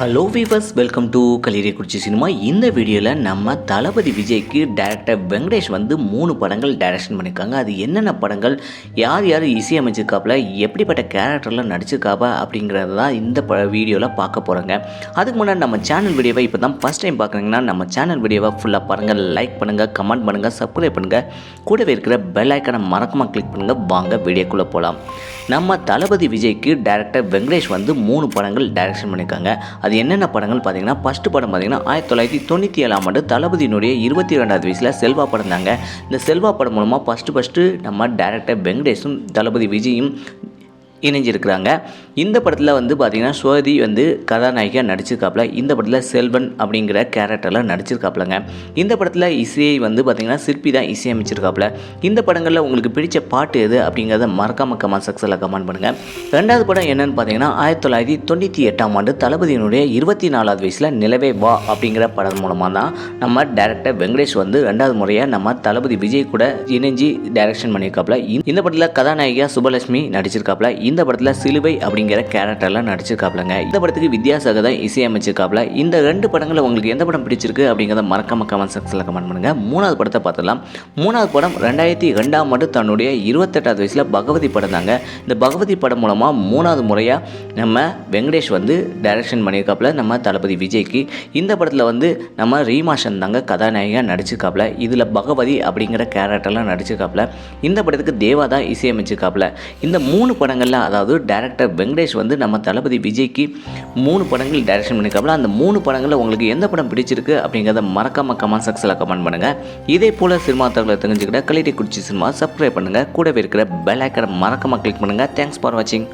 Hello viewers welcome to கலிரியக்குறிச்சி cinema இந்த வீடியோவில் நம்ம தளபதி விஜய்க்கு டேரக்டர் வெங்கடேஷ் வந்து மூணு படங்கள் டைரக்ஷன் பண்ணியிருக்காங்க அது என்னென்ன படங்கள் யார் யார் இசையமைச்சிருக்காப்புல எப்படிப்பட்ட கேரக்டரில் நடிச்சிருக்காப்ப அப்படிங்கிறது தான் இந்த ப வீடியோவில் பார்க்க போகிறோங்க அதுக்கு முன்னாடி நம்ம சேனல் வீடியோவை இப்போ தான் ஃபஸ்ட் டைம் பார்க்குறீங்கன்னா நம்ம சேனல் வீடியோவை ஃபுல்லாக பாருங்கள் லைக் பண்ணுங்கள் கமெண்ட் பண்ணுங்கள் சப்ஸ்கிரைப் பண்ணுங்கள் கூடவே இருக்கிற பெல் ஐக்கனை மறக்காமல் கிளிக் பண்ணுங்கள் வாங்க வீடியோக்குள்ளே போகலாம் நம்ம தளபதி விஜய்க்கு டேரக்டர் வெங்கடேஷ் வந்து மூணு படங்கள் டைரக்ஷன் பண்ணியிருக்காங்க அது என்னென்ன படங்கள் பார்த்தீங்கன்னா ஃபஸ்ட்டு படம் பார்த்தீங்கன்னா ஆயிரத்தி தொள்ளாயிரத்தி தொண்ணூற்றி ஏழாம் ஆண்டு தளபதியினுடைய இருபத்தி ரெண்டாவது வயசில் செல்வா படம் தாங்க. இந்த செல்வா படம் மூலமாக ஃபஸ்ட்டு ஃபஸ்ட்டு நம்ம டேரக்டர் வெங்கடேஷும் தளபதி விஜயும் இணைஞ்சிருக்கிறாங்க. இந்த படத்தில் வந்து பார்த்திங்கன்னா ஸ்வதி வந்து கதாநாயகியாக நடிச்சிருக்காப்புல இந்த படத்தில் செல்வன் அப்படிங்கிற கேரக்டரில் நடிச்சிருக்காப்புலங்க இந்த படத்தில் இசையை வந்து பார்த்திங்கன்னா சிற்பி தான் இசையமைச்சிருக்காப்புல இந்த படங்களில் உங்களுக்கு பிடிச்ச பாட்டு எது அப்படிங்கிறத மறக்காம கமெண்ட் செக்ஷனில் கமெண்ட் பண்ணுங்கள் ரெண்டாவது படம் என்னென்னு பார்த்தீங்கன்னா ஆயிரத்தி தொள்ளாயிரத்தி தொண்ணூற்றி எட்டாம் ஆண்டு தளபதியினுடைய இருபத்தி நாலாவது வயசில் நிலவே வா அப்படிங்கிற படம் மூலமாக தான் நம்ம டேரக்டர் வெங்கடேஷ் வந்து ரெண்டாவது முறையாக நம்ம தளபதி விஜய் கூட இணைஞ்சு டைரக்ஷன் பண்ணியிருக்காப்புல இந்த படத்தில் கதாநாயகியாக சுபலட்சுமி நடிச்சிருக்காப்புல இந்த படத்தில் சிலுவை அப்படிங்கிற கேரக்டரில் நடிச்சிருக்காப்லங்க. இந்த படத்துக்கு வித்யாசாகர் தான் இசையமைச்சிருக்காப்ல. இந்த ரெண்டு படங்களில் உங்களுக்கு எந்த படம் பிடிச்சிருக்கு அப்படிங்கிறத மறக்காம கமெண்ட் செக்ஷனில் கமெண்ட் பண்ணுங்கள் மூணாவது படத்தை பார்த்துலாம் மூணாவது படம் ரெண்டாயிரத்தி ரெண்டாம் ஆண்டு தன்னுடைய இருபத்தெட்டாவது வயசில் பகவதி படம் தாங்க. இந்த பகவதி படம் மூலமாக மூணாவது முறையாக நம்ம வெங்கடேஷ் வந்து டைரக்ஷன் பண்ணியிருக்காப்புல நம்ம தளபதி விஜய்க்கு. இந்த படத்தில் வந்து நம்ம ரீமாஷன் தாங்க கதாநாயகியாக நடிச்சிருக்காப்புல இதில் பகவதி அப்படிங்கிற கேரக்டர்லாம் நடிச்சிருக்காப்புல இந்த படத்துக்கு தேவா தான் இசையமைச்சிருக்காப்புல இந்த மூணு படங்களில் அதாவது டேரக்டர் வெங்கடேஷ் வந்து நம்ம தளபதி விஜய்க்கு மூணு படங்கள் டைரக்ஷன் பண்ணியிருக்காப்புல. அந்த மூணு படங்களில் உங்களுக்கு எந்த படம் பிடிச்சிருக்கு அப்படிங்கிறத மறக்காம கமெண்ட் செக்ஸில் கமெண்ட் பண்ணுங்கள் இதே போல் சினிமா தகவலை தெரிஞ்சுக்கிட்ட கலிட்டி குடிச்சி சினிமா சப்ஸ்கிரைப் பண்ணுங்கள் கூடவே இருக்கிற பெல் ஐக்கனை மறக்காமல் கிளிக் பண்ணுங்கள் தேங்க்ஸ் ஃபார் வாட்சிங்